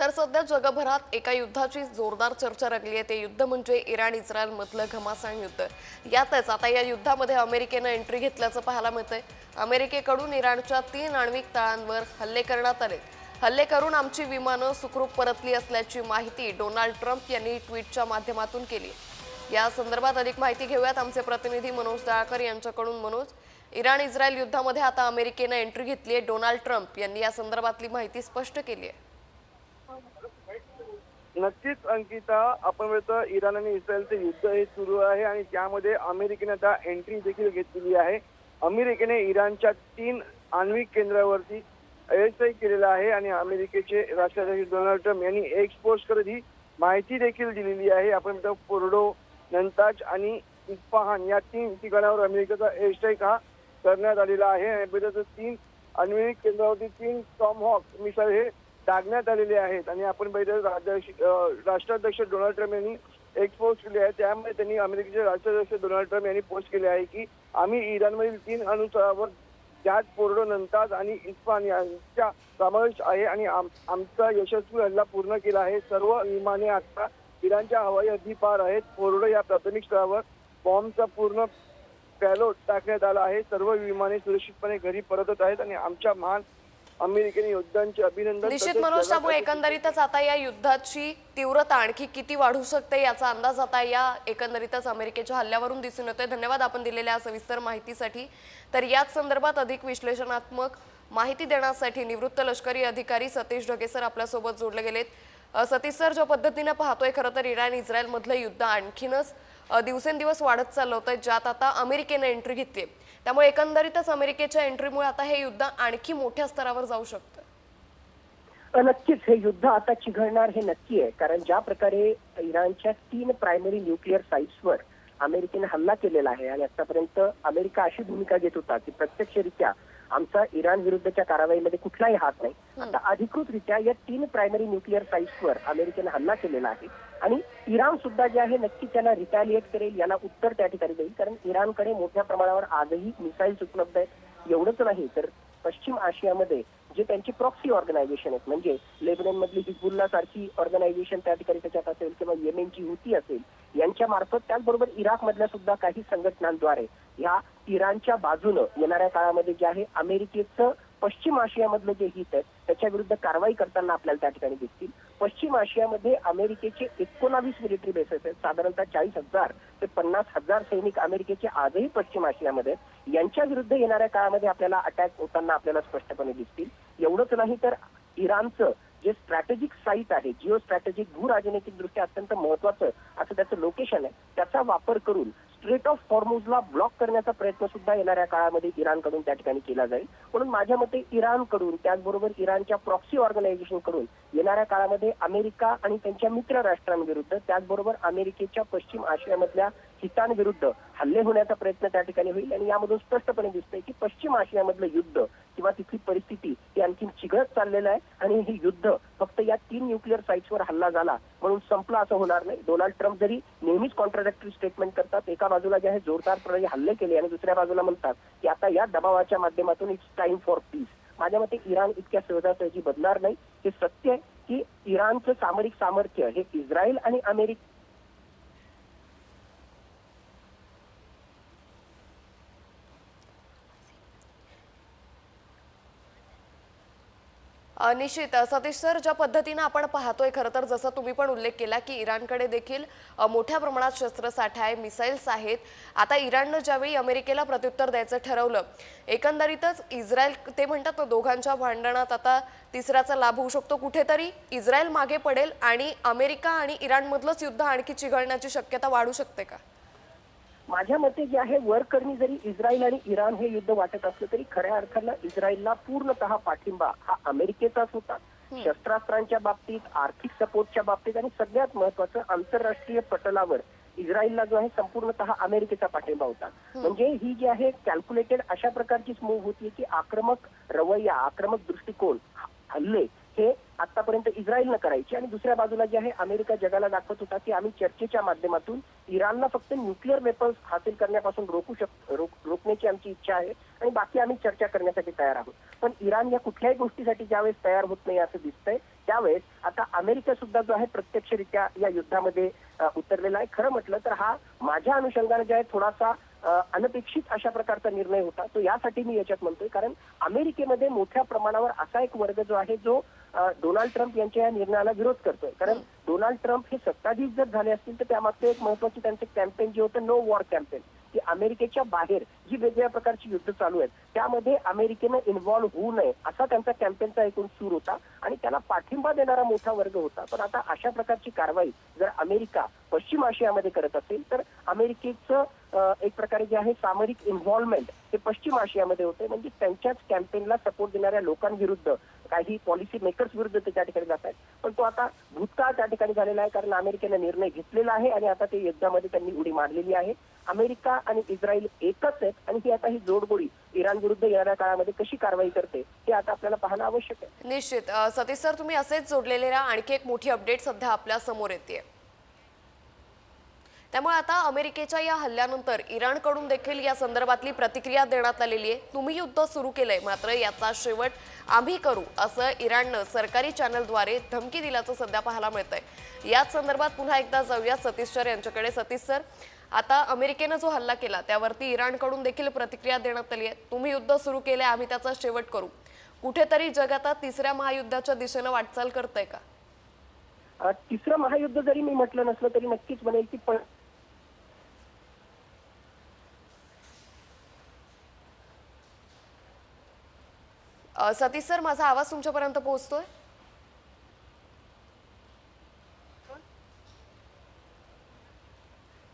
तर सध्या जगभरात एका युद्धाची जोरदार चर्चा रंगली आहे. ते युद्ध म्हणजे इराण इस्रायल मधलं घमासान युद्ध. यातच आता या युद्धामध्ये अमेरिकेनं एंट्री घेतल्याचं पाहायला मिळतंय. अमेरिकेकडून इराणच्या तीन आण्विक तळांवर हल्ले करण्यात आले हल्ले करून आमची विमानं सुखरूप परतली असल्याची माहिती डोनाल्ड ट्रम्प यांनी ट्विटच्या माध्यमातून केली. या संदर्भात अधिक माहिती घेऊयात आमचे प्रतिनिधी मनोज दळाकर यांच्याकडून. मनोज इराण इस्रायल युद्धामध्ये आता अमेरिकेनं एंट्री घेतली आहे डोनाल्ड ट्रम्प यांनी या संदर्भातली माहिती स्पष्ट केली आहे. नक्कीच अंकिता आपण म्हणतो इराण आणि इस्रायलचं युद्ध हे सुरू आहे आणि त्यामध्ये अमेरिकेने आता एंट्री देखील घेतलेली आहे. अमेरिकेने इराणच्या तीन आण्विक केंद्रावरती एअरस्ट्राईक केलेला आहे आणि अमेरिकेचे राष्ट्राध्यक्ष डोनाल्ड ट्रम्प यांनी एक्सपोज करत ही माहिती देखील दिलेली आहे. आपण म्हणतो पोर्डो नंताज आणि इस्फहान या तीन ठिकाणावर अमेरिकेचा एअरस्ट्राईक हा करण्यात आलेला आहे. आणि अमेरिकेचं तीन आण्विक केंद्रावरती तीन टॉम हॉक मिसाईल हे डागण्यात आलेले आहेत आणि आपण बघितलं राष्ट्राध्यक्ष राष्ट्राध्यक्ष डोनाल्ड ट्रम्प यांनी एक पोस्ट केली आहे. त्यामुळे त्यांनी अमेरिकेचे राष्ट्राध्यक्ष डोनाल्ड ट्रम्प यांनी पोस्ट केले आहे की आम्ही इराणमधील तीन अणुतळावर ज्यात पोर्डो नंताज आणि इस्फान यांचा समावेश आहे आणि आम- आमचा यशस्वी हल्ला पूर्ण केला आहे. सर्व विमाने आता इराणच्या हवाई हद्दीपार आहेत. पोर्डो या प्राथमिक स्थळावर बॉम्बचा पूर्ण पॅलोट टाकण्यात आला आहे. सर्व विमाने सुरक्षितपणे घरी परतत आहेत आणि आमच्या महान अमेरिकन योद्ध्यांचे अभिनंदन निश्चित मनोज त्यामुळे एकंदरीतच आता या युद्धाची तीव्रता आणखी किती वाढू शकते याचा अंदाज आता या एकंदरीतच अमेरिकेच्या हल्ल्यावरून दिसून येतोय. धन्यवाद आपण दिलेल्या सविस्तर माहितीसाठी. तर याच संदर्भात अधिक विश्लेषणात्मक माहिती देण्यासाठी निवृत्त लष्करी अधिकारी सतीश ढगेसर आपल्यासोबत जोडले गेलेत. सतीश सर ज्या पद्धतीनं पाहतोय खरं तर इराण इस्रायल मधलं युद्ध आणखीनच दिवसेंदिवस वाढत चाललं होतं ज्यात आता अमेरिकेनं एंट्री घेतली त्यामुळे एकंदरीतच अमेरिकेच्या एंट्रीमुळे आता हे युद्ध आणखी मोठ्या स्तरावर जाऊ शकतं. नक्कीच हे युद्ध आता चिघळणार हे नक्की आहे. कारण ज्या प्रकारे इराणच्या तीन प्रायमरी न्यूक्लिअर साईट्सवर अमेरिकेने हल्ला केलेला आहे आणि आतापर्यंत अमेरिका अशी भूमिका घेत होता की प्रत्यक्षरित्या आमचा इराण विरुद्धच्या कारवाईमध्ये कुठलाही हात नाही. आता अधिकृतरित्या या तीन प्रायमरी न्यूक्लिअर साईट्सवर अमेरिकेने हल्ला केलेला आहे. आणि इराण सुद्धा जे आहे नक्की त्याला रिटॅलिएट करेल याला उत्तर त्या ठिकाणी देईल. कारण इराणकडे मोठ्या प्रमाणावर आजही मिसाईल्स उपलब्ध आहेत. एवढंच नाही तर पश्चिम आशियामध्ये जे त्यांची प्रॉक्सी ऑर्गनायझेशन आहेत. म्हणजे लेबनन मधली हिजबुल्ला सारखी ऑर्गनायझेशन त्या ठिकाणी त्याच्यात असेल किंवा येमेनची युती असेल यांच्या मार्फत त्याचबरोबर इराक मधल्या सुद्धा काही संघटनांद्वारे या इराणच्या बाजूनं येणाऱ्या काळामध्ये जे आहे अमेरिकेचं पश्चिम आशियामधलं जे हित आहे त्याच्या विरुद्ध कारवाई करताना आपल्याला त्या ठिकाणी दिसतील. पश्चिम आशियामध्ये अमेरिकेचे एकोणावीस मिलिटरी बेसेस आहेत. साधारणतः चाळीस हजार ते पन्नास हजार सैनिक अमेरिकेचे आजही पश्चिम आशियामध्ये यांच्या विरुद्ध येणाऱ्या काळामध्ये आपल्याला अटॅक होताना आपल्याला स्पष्टपणे दिसतील. एवढंच नाही तर इराणचं जे स्ट्रॅटेजिक साईट आहे जिओ स्ट्रॅटेजिक भूराजनैतिक दृष्ट्या अत्यंत महत्वाचं असं त्याचं लोकेशन आहे त्याचा वापर करून स्ट्रेट ऑफ फॉर्मोजला ब्लॉक करण्याचा प्रयत्न सुद्धा येणाऱ्या काळामध्ये इराणकडून त्या ठिकाणी केला जाईल. म्हणून माझ्या मते इराणकडून त्याचबरोबर इराणच्या प्रॉक्सी ऑर्गनायझेशनकडून येणाऱ्या काळामध्ये अमेरिका आणि त्यांच्या मित्र राष्ट्रांविरुद्ध त्याचबरोबर अमेरिकेच्या पश्चिम आशियामधल्या हितांविरुद्ध हल्ले होण्याचा प्रयत्न त्या ठिकाणी होईल. आणि यामधून स्पष्टपणे दिसतंय की पश्चिम आशियामधलं युद्ध किंवा तिथली परिस्थिती ही आणखी चिघळत चाललेलं आहे. आणि हे युद्ध फक्त या तीन न्यूक्लिअर साईट्सवर हल्ला झाला म्हणून संपलं असं होणार नाही. डोनाल्ड ट्रम्प जरी नेहमीच कॉन्ट्राडक्टरी स्टेटमेंट करतात एका बाजूला जे आहे जोरदारपणे हल्ले केले आणि दुसऱ्या बाजूला म्हणतात की आता या दबावाच्या माध्यमातून इट्स टाइम फॉर पीस माझ्या मते इराण इतक्या सहजासहजी बदलणार नाही. हे सत्य आहे की इराणचं सामरिक सामर्थ्य हे इस्रायल आणि अमेरिका निश्चित. सतीश सर ज्या पद्धतीनं आपण पाहतोय खरं तर जसं तुम्ही पण उल्लेख केला की इराणकडे देखील मोठ्या प्रमाणात शस्त्रसाठा आहे मिसाईल्स आहेत. आता इराणनं ज्यावेळी अमेरिकेला प्रत्युत्तर द्यायचं ठरवलं एकंदरीतच इस्रायल ते म्हणतात ना दोघांच्या भांडणात आता तिसऱ्याचा लाभ होऊ शकतो कुठेतरी. इस्रायल मागे पडेल आणि अमेरिका आणि इराणमधलंच युद्ध आणखी चिघळण्याची शक्यता वाढू शकते का? माझ्या मते जे आहे वरकरणी जरी इस्रायल आणि इराण हे युद्ध वाटत असलं तरी खऱ्या अर्थानं इस्रायलला पूर्णतः पाठिंबा हा अमेरिकेचाच होता. शस्त्रास्त्रांच्या बाबतीत आर्थिक सपोर्टच्या बाबतीत आणि सगळ्यात महत्वाचं आंतरराष्ट्रीय पटलावर इस्रायलला जो आहे संपूर्णतः अमेरिकेचा पाठिंबा होता. म्हणजे ही जी आहे कॅल्क्युलेटेड अशा प्रकारचीच मूव्ह होती की आक्रमक रवैया आक्रमक दृष्टिकोन हल्ले हे आतापर्यंत इस्रायलनं करायची. आणि दुसऱ्या बाजूला जे आहे अमेरिका जगाला दाखवत होता की आम्ही चर्चेच्या माध्यमातून इराणला फक्त न्यूक्लिअर वेपन्स हासिल करण्यापासून रोखू शक रोक- रोखण्याची आमची इच्छा आहे आणि बाकी आम्ही चर्चा करण्यासाठी तयार आहोत. पण इराण या कुठल्याही गोष्टीसाठी ज्यावेळेस तयार होत नाही असं दिसतंय त्यावेळेस आता अमेरिका सुद्धा जो आहे प्रत्यक्षरित्या या युद्धामध्ये उतरलेला आहे. खरं म्हटलं तर हा माझ्या अनुषंगाने जे आहे थोडासा अनपेक्षित अशा प्रकारचा निर्णय होता. तो यासाठी मी याच्यात म्हणतोय कारण अमेरिकेमध्ये मोठ्या प्रमाणावर असा एक वर्ग जो आहे जो डोनाल्ड ट्रम्प यांच्या या निर्णयाला विरोध करतोय. कारण डोनाल्ड ट्रम्प हे सत्ताधीश जर झाले असतील तर त्यामागचं एक महत्वाचं त्यांचं कॅम्पेन जे होतं नो वॉर कॅम्पेन की अमेरिकेच्या बाहेर जी वेगवेगळ्या प्रकारची युद्ध चालू आहेत त्यामध्ये अमेरिकेनं इन्व्हॉल्व्ह होऊ नये असा त्यांचा कॅम्पेनचा एकूण सूर होता. आणि त्याला पाठिंबा देणारा मोठा वर्ग होता. पण आता अशा प्रकारची कारवाई जर अमेरिका पश्चिम आशियामध्ये करत असेल तर अमेरिकेचं एक प्रकारे जे आहे सामरिक इन्व्हॉल्वमेंट हे पश्चिम आशियामध्ये होते. म्हणजे त्यांच्याच कॅम्पेनला सपोर्ट देणाऱ्या लोकांविरुद्ध काही पॉलिसी मेकर्स विरुद्ध ते त्या ठिकाणी जात आहेत पण तो आता भूतकाळ त्या ठिकाणी झालेला आहे कारण अमेरिकेने निर्णय घेतलेला आहे आणि आता ते युद्धामध्ये त्यांनी उडी मारलेली आहे. अमेरिका आणि इस्रायल एकच आहेत आणि ही आता ही जोडगोळी इराण विरुद्ध येणाऱ्या काळामध्ये कशी कारवाई करते हे आता आपल्याला पाहणं आवश्यक आहे. निश्चित. सतीश सर तुम्ही असेच जोडलेले राहा. आणखी एक मोठी अपडेट सध्या आपल्यासमोर येते त्यामुळे आता अमेरिकेच्या या हल्ल्यानंतर इराणकडून देखील या संदर्भातली प्रतिक्रिया देण्यात आलेली आहे. तुम्ही युद्ध सुरू केलंय मात्र याचा शेवट आम्ही करू असं इराणनं सरकारी चॅनलद्वारे धमकी दिल्याचं सध्या पाहायला मिळतंय. याच संदर्भात पुन्हा एकदा जाऊया सतीश सर यांच्याकडे. सतीश सर आता अमेरिकेनं जो हल्ला केला त्यावरती इराणकडून देखील प्रतिक्रिया देण्यात आली आहे. तुम्ही युद्ध सुरू केलंय आम्ही त्याचा शेवट करू. कुठेतरी जगात तिसऱ्या महायुद्धाच्या दिशेनं वाटचाल करतंय का? तिसरं महायुद्ध जरी मी म्हटलं नसलं तरी नक्कीच म्हणेल की पण सतीश सर माझा आवाज तुमच्यापर्यंत पोहोचतोय?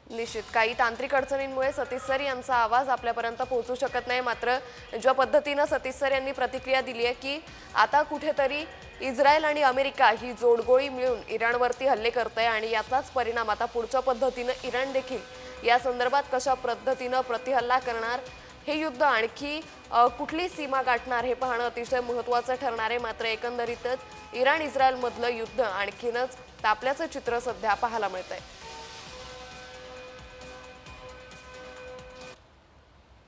निश्चित. काही तांत्रिक अडचणींमुळे सतीश सर यांचा आवाज आपल्यापर्यंत पोहोचू शकत नाही. मात्र ज्या पद्धतीनं सतीश सर यांनी प्रतिक्रिया दिली आहे की आता कुठेतरी इस्रायल आणि अमेरिका ही जोडगोळी मिळून इराणवरती हल्ले करत आहे आणि याचाच परिणाम आता पुढच्या पद्धतीनं इराण देखील या संदर्भात कशा पद्धतीनं प्रतिहल्ला करणार हे युद्ध आणखी कुठली सीमा गाठणार हे पाहणं अतिशय महत्त्वाचं ठरणार आहे. मात्र एकंदरीतच इराण इस्रायलमधलं युद्ध आणखीनच तापल्याचं चित्र सध्या पाहायला मिळत आहे